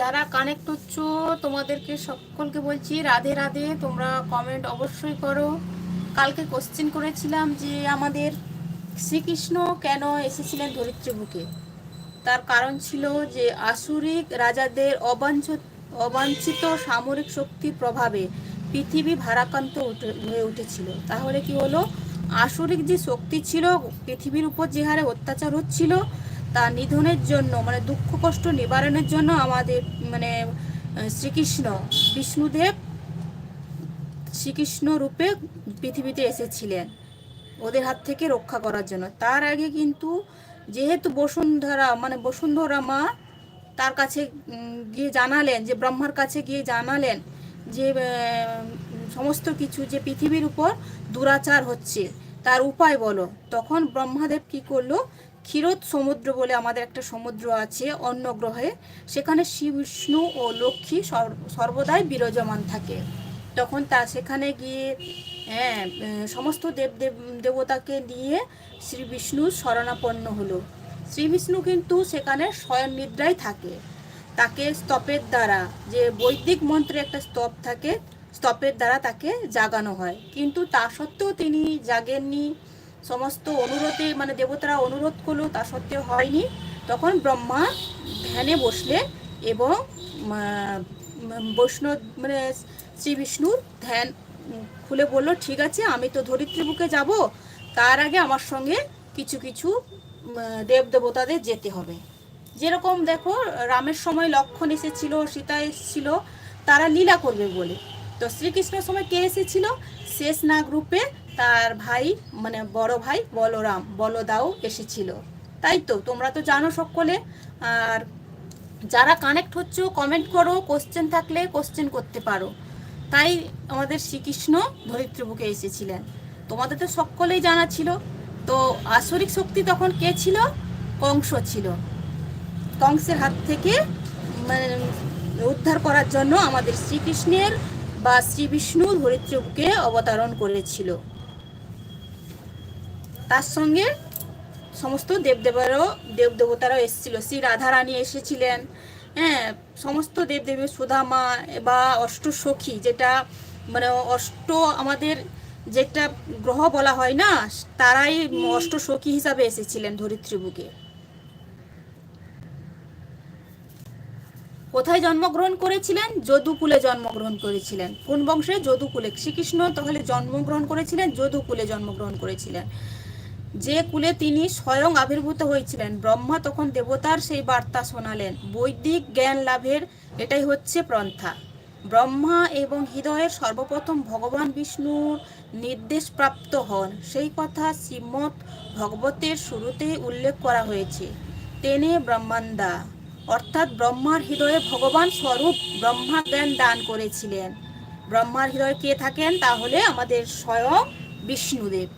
যারা কানেক্ট হচ্ছ, তোমাদেরকে সকলকে বলছি, রাধে রাধে, তোমরা কমেন্ট অবশ্যই করো। কালকে কোশ্চেন করেছিলাম যে আমাদের শ্রীকৃষ্ণ কেন এসেছিলেন ধরিত্রী বুকে? তার কারণ ছিল যে আসুরিক রাজাদের অবাঞ্ছিত অবাঞ্ছিত সামরিক শক্তির প্রভাবে পৃথিবী ভারাক্রান্ত হয়ে উঠেছিল। তাহলে কি হলো? আসুরিক যে শক্তি ছিল, পৃথিবীর উপর যে হারে অত্যাচার হচ্ছিল তা নিধনের জন্য মানে দুঃখ, কষ্ট নিবারণের জন্য আমাদের মানে শ্রীকৃষ্ণ বিষ্ণুদেব শ্রীকৃষ্ণ রূপে পৃথিবীতে এসেছিলেন ওদের হাত থেকে রক্ষা করার জন্য। তার আগে কিন্তু যেহেতু বসুন্ধরা মানে বসুন্ধরা মা তার কাছে গিয়ে জানালেন, যে ব্রহ্মার কাছে গিয়ে জানালেন যে সমস্ত কিছু যে পৃথিবীর উপর দুরাচার হচ্ছে, তার উপায় বলো। তখন ব্রহ্মাদেব কি করল? ক্ষীরোদ সমুদ্র বলে আমাদের একটা সমুদ্র আছে অন্য গ্রহে। সেখানে শিব বিষ্ণু ও লক্ষ্মী সর্বদাই বিরাজমান থাকে। তখন তা সেখানে গিয়ে হ্যাঁ সমস্ত দেব দেব, দেবতাকে নিয়ে শ্রী বিষ্ণু শরণাপন্ন হলো। শ্রী বিষ্ণু কিন্তু সেখানে স্বয়ং নিদ্রায় থাকে। তাকে স্তপের দ্বারা, যে বৈদিক মন্ত্রে একটা স্তব থাকে, স্তপের দ্বারা তাকে জাগানো হয়। কিন্তু তা সত্ত্বেও তিনি জাগেননি। সমস্ত অনুরোধে মানে দেবতারা অনুরোধ করল, তা সত্ত্বেও হয়নি। তখন ব্রহ্মা ধ্যানে বসলেন এবং বৈষ্ণব মানে শ্রী বিষ্ণুর ধ্যান খুলে বলল, ঠিক আছে, আমি তো ধরিত্রী বুকে যাব। তার আগে আমার সঙ্গে কিছু কিছু দেব দেবতাদের যেতে হবে। যেরকম দেখো, রামের সময় লক্ষণ এসেছিল, সীতা এসেছিল, তারা লীলা করবে বলে। তো শ্রীকৃষ্ণের সময় কে এসেছিল? শেষ নাগ রূপে তার ভাই মানে বড় ভাই বলরাম, বলদাও এসেছিল। তাই তো, তোমরা তো জানো সকলে। আর যারা কানেক্ট হচ্ছে কমেন্ট করো কোশ্চেন থাকলে কোশ্চেন করতে পারো। তাই আমাদের শ্রীকৃষ্ণ ধরিত্রী বুকে এসেছিলেন। তোমাদের তো সকলেই জানা ছিল। তো আসরিক শক্তি তখন কে ছিল? কংস ছিল। কংসের হাত থেকে মানে উদ্ধার করার জন্য আমাদের শ্রীকৃষ্ণের বা শ্রী বিষ্ণু ধরিত্রী বুকে অবতরণ করেছিল। তার সঙ্গে সমস্ত দেবদেবারও দেব দেবতারাও এসেছিল। শ্রী রাধারানী এসেছিলেন। হ্যাঁ সমস্ত দেবদেবী, সুধামা বা অষ্ট সখী যেটা মানে অষ্ট আমাদের যেটা গ্রহ বলা হয় না, তারাই অষ্ট সখী হিসাবে এসেছিলেন ধরিত্রী বুকে কোথায় জন্মগ্রহণ করেছিলেন? যদুকুলে জন্মগ্রহণ করেছিলেন। কোন বংশে? যদুকুলে। শ্রীকৃষ্ণ তাহলে জন্মগ্রহণ করেছিলেন, যদুকুলে জন্মগ্রহণ করেছিলেন। যে কুলে তিনি স্বয়ং আবির্ভূত হয়েছিলেন, ব্রহ্মা তখন দেবতার সেই বার্তা শোনালেন, বৈদিক জ্ঞান লাভের এটাই হচ্ছে পন্থা। ব্রহ্মা এবং হৃদয়ের সর্বপ্রথম ভগবান বিষ্ণুর নির্দেশ প্রাপ্ত হন, সেই কথা শ্রীমৎ ভগবতের শুরুতেই উল্লেখ করা হয়েছে, তেনে ব্রহ্মান্দা অর্থাৎ ব্রহ্মার হৃদয়ে ভগবান স্বরূপ ব্রহ্মা জ্ঞান দান করেছিলেন। ব্রহ্মার হৃদয়ে কে থাকেন? তাহলে আমাদের স্বয়ং বিষ্ণুদেব।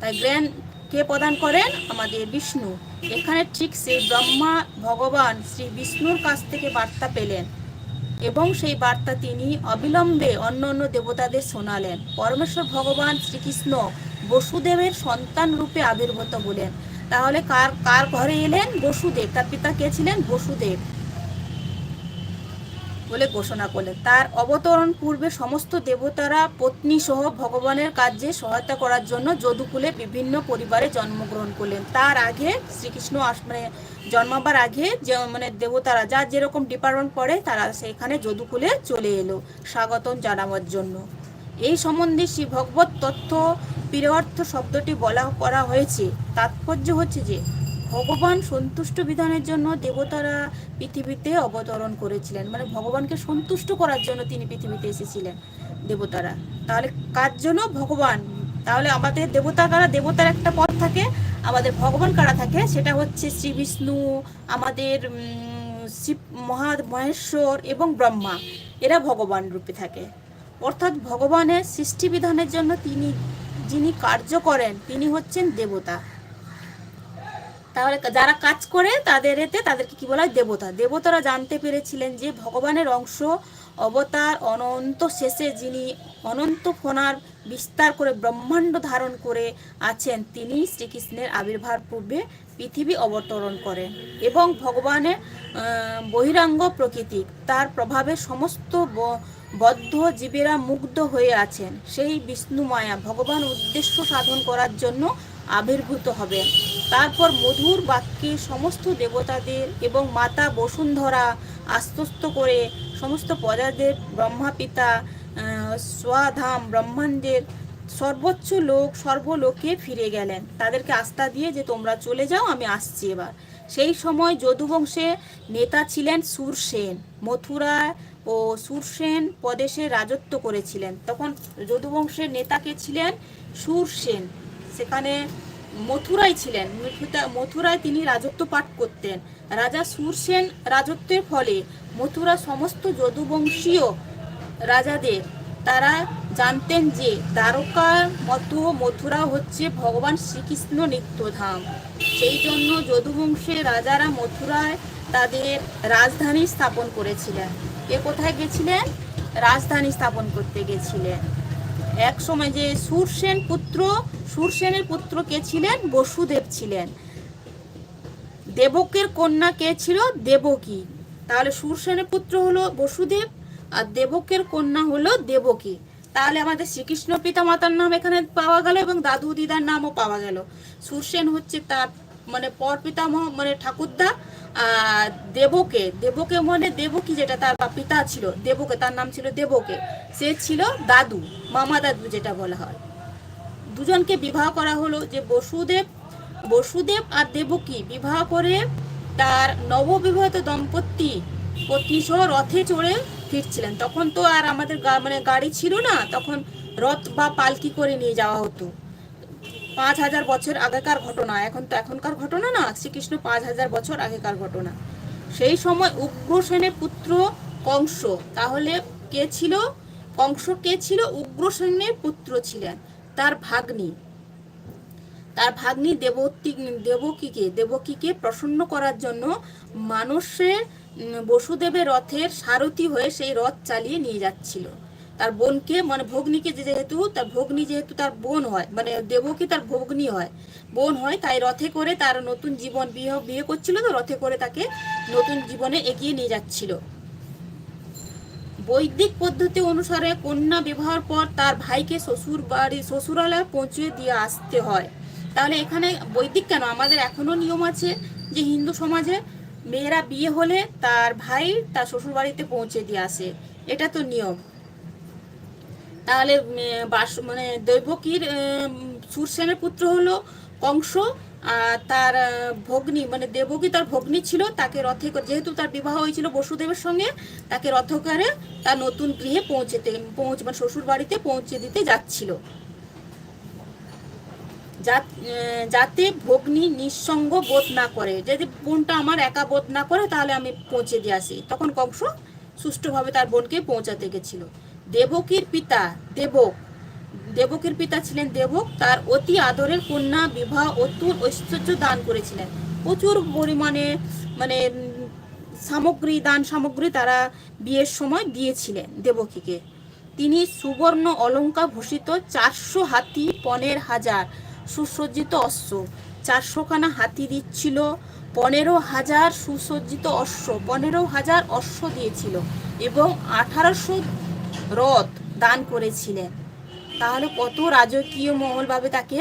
তাই জ্ঞান কে প্রদান করেন? আমাদের বিষ্ণু। এখানে ঠিক সেই ব্রহ্মা ভগবান শ্রী বিষ্ণুর কাছ থেকে বার্তা পেলেন এবং সেই বার্তা তিনি অবিলম্বে অন্য অন্য দেবতাদের শোনালেন। পরমেশ্বর ভগবান শ্রীকৃষ্ণ বসুদেবের সন্তান রূপে আবির্ভূত হলেন। তাহলে কার কার ঘরে এলেন? বসুদেব। তার পিতা কে ছিলেন? বসুদেব। বলে ঘোষণা করলেন। তার অবতরণ পূর্বে সমস্ত দেবতারা, পত্নী সহ ভগবানের কাজে সহায়তা করার জন্য যদুকুলে বিভিন্ন পরিবারে জন্মগ্রহণ করলেন। তার আগে শ্রীকৃষ্ণ মানে জন্মাবার আগে যে মানে দেবতারা যা যেরকম ডিপার্টমেন্ট পড়ে তারা সেখানে যদুকুলে চলে এলো স্বাগতম জানাবার জন্য। এই সম্বন্ধে শ্রী ভগবত তথ্য প্রিয়র্থ শব্দটি বলা করা হয়েছে। তাৎপর্য হচ্ছে যে ভগবান সন্তুষ্ট বিধানের জন্য দেবতারা পৃথিবীতে অবতরণ করেছিলেন। মানে ভগবানকে সন্তুষ্ট করার জন্য তিনি পৃথিবীতে এসেছিলেন দেবতারা। তাহলে কার জন্য? ভগবান। তাহলে আমাদের দেবতা কারা? দেবতার একটা পথ থাকে, আমাদের ভগবান কারা থাকে? সেটা হচ্ছে শ্রী বিষ্ণু, আমাদের শিব মহা মহেশ্বর এবং ব্রহ্মা। এরা ভগবান রূপে থাকে। অর্থাৎ ভগবানের সৃষ্টি বিধানের জন্য তিনি, যিনি কার্য করেন, তিনি হচ্ছেন দেবতা। তাহলে যারা কাজ করে তাদের এতে তাদেরকে কি বলা হয়? দেবতা। দেবতারা জানতে পেরেছিলেন যে ভগবানের অংশ অবতার অনন্ত শেষে যিনি অনন্ত ফোনার বিস্তার করে ব্রহ্মাণ্ড ধারণ করে আছেন, তিনি শ্রীকৃষ্ণের আবির্ভাব পূর্বে পৃথিবী অবতরণ করেন এবং ভগবানের বহিরাঙ্গ প্রকৃতি, তার প্রভাবে সমস্ত বদ্ধ জীবেরা মুগ্ধ হয়ে আছেন। সেই বিষ্ণু মায়া ভগবান উদ্দেশ্য সাধন করার জন্য আবির্ভূত হবেন তারপর মধুর বাক্যে সমস্ত দেবতাদের এবং মাতা বসুন্ধরা আশ্বস্ত করে সমস্ত প্রজাদের ব্রহ্মা পিতা আহ, স্বধাম ব্রহ্মাণ্ডের সর্বোচ্চ লোক সর্বলোকে ফিরে গেলেন। তাদেরকে আস্থা দিয়ে যে তোমরা চলে যাও আমি আসছি এবার। সেই সময় যদুবংশে নেতা ছিলেন সুরসেন। মথুরা ও সুরসেন প্রদেশে রাজত্ব করেছিলেন। তখন যদুবংশের নেতাকে ছিলেন? সুরসেন। সেখানে মথুরায় ছিলেন। মথুরায় তিনি রাজত্ব পাঠ করতেন। রাজা সুরসেন রাজত্বের ফলে মথুরা সমস্ত যদুবংশীয় রাজাদের, তারা জানতেন যে দ্বারকার মতো মথুরা হচ্ছে ভগবান শ্রীকৃষ্ণ নিত্যধাম। সেই জন্য যদুবংশের রাজারা মথুরায় তাদের রাজধানী স্থাপন করেছিলেন। এ কোথায় গেছিলেন? রাজধানী স্থাপন করতে গেছিলেন। এক সময় যে সুরসেন পুত্র সুরসেনের পুত্র কে ছিলেন? বসুদেব ছিলেন। দেবকের কন্যা কে ছিল? দেবকী। তাহলে সুরসেনের পুত্র হলো বসুদেব আর দেবকের কন্যা হলো দেবকী। তাহলে আমাদের শ্রীকৃষ্ণ পিতা মাতার নাম এখানে পাওয়া গেল এবং দাদু দিদার নামও পাওয়া গেল। সুরসেন হচ্ছে তার মানে পর পিতামহ মানে ঠাকুরদা দেবকে। দেবকে মানে দেবকী যেটা তার পিতা ছিল, দেবকে, তার নাম ছিল দেবকে। সে ছিল দাদু, মামা দাদু যেটা বলা হয়। দুজনকে বিবাহ করা হলো যে বসুদেব বসুদেব আর দেবকী। বিবাহ করে তার নববিবাহিত দম্পতি পত্নী সহ রথে চড়ে ফিরছিলেন। তখন তো আর আমাদের মানে গাড়ি ছিল না, তখন রথ বা পালকি করে নিয়ে যাওয়া হতো। পাঁচ হাজার বছর আগেকার ঘটনা। এখন তো এখনকার ঘটনা না, শ্রীকৃষ্ণ পাঁচ হাজার বছর আগেকার ঘটনা। সেই সময় উগ্রসেনের পুত্র কংস। তাহলে কে ছিল? কংস কে ছিল? উগ্রসেনের পুত্র ছিলেন। তার ভাগ্নি। তার ভাগ্নি দেবতী, দেবকীকে দেবকীকে প্রসন্ন করার জন্য মানুষের বসুদেবের রথের সারথি হয়ে সেই রথ চালিয়ে নিয়ে যাচ্ছিল। তার বোনকে মানে ভগ্নিকে যেহেতু, তার ভগ্নি যেহেতু তার বোন হয় মানে দেবকী তার ভগ্নি হয়, বোন হয়, তাই রথে করে তার নতুন জীবন বিয়ে বিয়ে করছিল তো রথে করে তাকে নতুন জীবনে এগিয়ে নিয়ে যাচ্ছিল। বৈদিক পদ্ধতি অনুসারে কন্যা বিবাহের পর তার ভাইকে শ্বশুর বাড়ি, শ্বশুরালয়ে পৌঁছে দিয়ে আসতে হয়। তাহলে এখানে বৈদিক কেন? আমাদের এখনও নিয়ম আছে যে হিন্দু সমাজে মেয়েরা বিয়ে হলে তার ভাই তার শ্বশুর বাড়িতে পৌঁছে দিয়ে আসে। এটা তো নিয়ম। তাহলে বাস মানে দৈবকীর সুরসেনের পুত্র হলো কংস তার ভগ্নী মানে দেবকী তার ভগ্নী ছিল, তাকে রথে যেহেতু তার বিবাহ হয়েছিল বসুদেবের সঙ্গে, তাকে রথকারে তার নতুন গৃহে পৌঁছেতে, পৌঁছ মানে শ্বশুর বাড়িতে পৌঁছে দিতে যাচ্ছিল। যাতে ভগ্নী নিঃসঙ্গ বোধ না করে। যদি বোনটা আমার একা বোধ না করে, তাহলে আমি পৌঁছে দিয়ে আসি। তখন কংস সুষ্ঠুভাবে তার বোনকে পৌঁছাতে গেছিল। দেবকীর পিতা, দেবক দেবকীর পিতা ছিলেন দেবক। তার অতি আদরের কন্যা, বিবাহ অতুল ঐশ্বর্য দান করেছিলেন। প্রচুর পরিমাণে মানে সামগ্রী, দান সামগ্রী তারা বিয়ের সময় দিয়েছিলেন দেবকীকে। তিনি সুবর্ণ অলঙ্কার ভূষিত চারশো হাতি, পনেরো হাজার সুসজ্জিত অশ্ব, চারশোখানা হাতি দিচ্ছিল, পনেরো হাজার সুসজ্জিত অশ্ব, পনেরো হাজার অশ্ব দিয়েছিল এবং আঠারোশো রথ দান করেছিলেন। তাহলে কত রাজকীয় মহলভাবে তাকে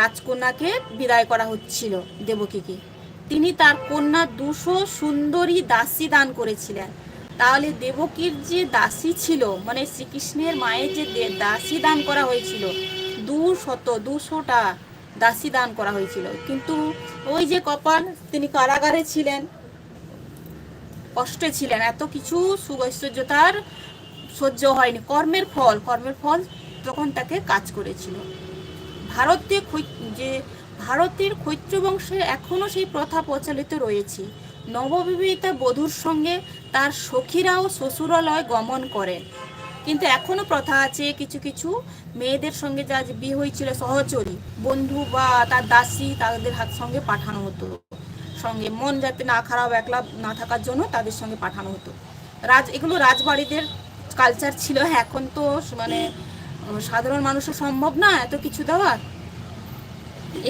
রাজকন্যাকে বিদায় করা হচ্ছিল দেবকীকে। তিনি তার কন্যা দুশো সুন্দরী দাসী দান করেছিলেন। তাহলে দেবকীর যে দাসী ছিল মানে শ্রীকৃষ্ণের মায়ের যে দাসী দান করা হয়েছিল দু শত দুশোটা দাসী দান করা হয়েছিল। কিন্তু ওই যে কপাল, তিনি কারাগারে ছিলেন, কষ্টে ছিলেন, এত কিছু সুঐশ্বর্য তার সহ্য হয়নি। কর্মের ফল কর্মের ফল তখন তাকে কাজ করেছিল। ভারতে যে ভারতের ক্ষৈত্র বংশে এখনও সেই প্রথা প্রচলিত রয়েছে। নববিবাহিতা বধূর সঙ্গে তার সখীরাও শ্বশুরালয় গমন করেন। কিন্তু এখনও প্রথা আছে কিছু কিছু। মেয়েদের সঙ্গে যা বিয়ে হয়েছিল সহচরী, বন্ধু বা তার দাসী তাদের হাত সঙ্গে পাঠানো হতো। সঙ্গে মন যাতে না খারাপ, একলা না থাকার জন্য তাদের সঙ্গে পাঠানো হতো। রাজ, এগুলো রাজবাড়িদের কালচার ছিল। এখন তো মানে সাধারণ মানুষের সম্ভব না এত কিছু দেওয়ার?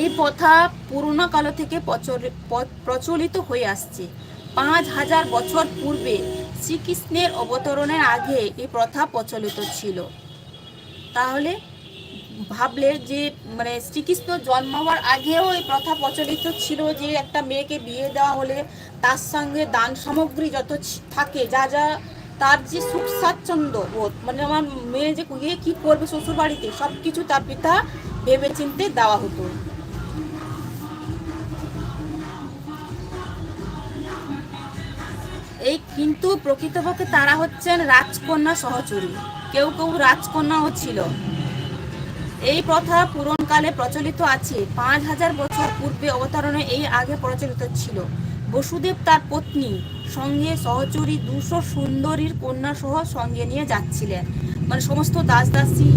এই প্রথা পুরোনো কাল থেকে প্রচলিত হয়ে আসছে। পাঁচ হাজার বছর পূর্বে শ্রীকৃষ্ণের অবতরণের আগে এই প্রথা প্রচলিত ছিল। তাহলে ভাবলে যে মানে শ্রীকৃষ্ণ জন্ম হওয়ার আগেও এই প্রথা প্রচলিত ছিল যে একটা মেয়েকে বিয়ে দেওয়া হলে তার সঙ্গে দান সামগ্রী যত থাকে, যা যা তার যে সুখ স্বাচ্ছন্দ্য বোধ মানে আমার মেয়ে যে গিয়ে কি করবে শ্বশুর বাড়িতে সব কিছু তার পিতা ভেবে চিনতে দেওয়া হতো। এই কিন্তু প্রকৃতপক্ষে তারা হচ্ছেন রাজকন্যা সহচরী। কেউ কেউ রাজকন্যাও ছিল। এই প্রথা পুরনকালে প্রচলিত আছে। পাঁচ হাজার বছর পূর্বে অবতারণে এই আগে প্রচলিত ছিল। বসুদেব তার পত্নী সঙ্গে সহচরী দুশো সুন্দরীর কন্যা সহ সঙ্গে নিয়ে যাচ্ছিলেন। মানে সমস্ত দাস দাসী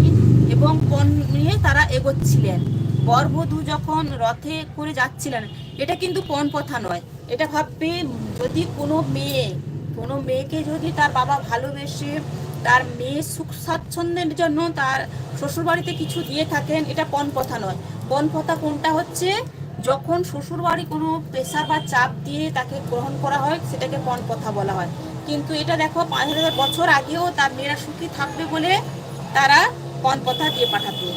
এবং পণ নিয়ে তারা এগোচ্ছিলেন। বরবধূ যখন রথে করে যাচ্ছিলেন, এটা কিন্তু পণ প্রথা নয়। এটা ভাববে যদি কোনো মেয়ে, কোনো মেয়েকে যদি তার বাবা ভালোবেসে তার মেয়ে সুখ স্বাচ্ছন্দ্যের জন্য তার শ্বশুরবাড়িতে কিছু দিয়ে থাকেন, এটা পণ প্রথা নয়। পণ প্রথা কোনটা হচ্ছে? যখন শ্বশুরবাড়ি কোনো প্রেশার বা চাপ দিয়ে তাকে গ্রহণ করা হয়, সেটাকে পণ প্রথা বলা হয়। কিন্তু এটা দেখো পাঁচ হাজার বছর আগেও তার মেয়েরা সুখী থাকবে বলে তারা পণ প্রথা দিয়ে পাঠাতো।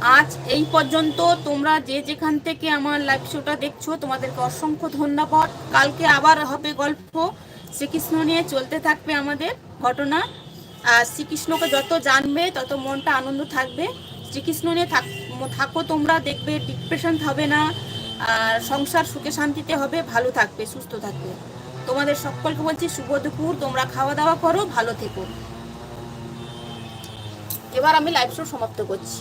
আজ এই পর্যন্ত তোমরা যে যেখান থেকে আমার লাইভ শোটা দেখছ, তোমাদেরকে অসংখ্য ধন্যবাদ। কালকে আবার হবে গল্প। শ্রীকৃষ্ণ নিয়ে চলতে থাকবে আমাদের ঘটনা। আর শ্রীকৃষ্ণকে যত জানবে, তত মনটা আনন্দ থাকবে। শ্রীকৃষ্ণ নিয়ে থাক- থাকো তোমরা, দেখবে ডিপ্রেশন হবে না, আর সংসার সুখে শান্তিতে হবে, ভালো থাকবে, সুস্থ থাকবে। তোমাদের সকলকে বলছি, শুভ দুপুর, তোমরা খাওয়া দাওয়া করো, ভালো থেকো। এবার আমি লাইভ শো সমাপ্ত করছি।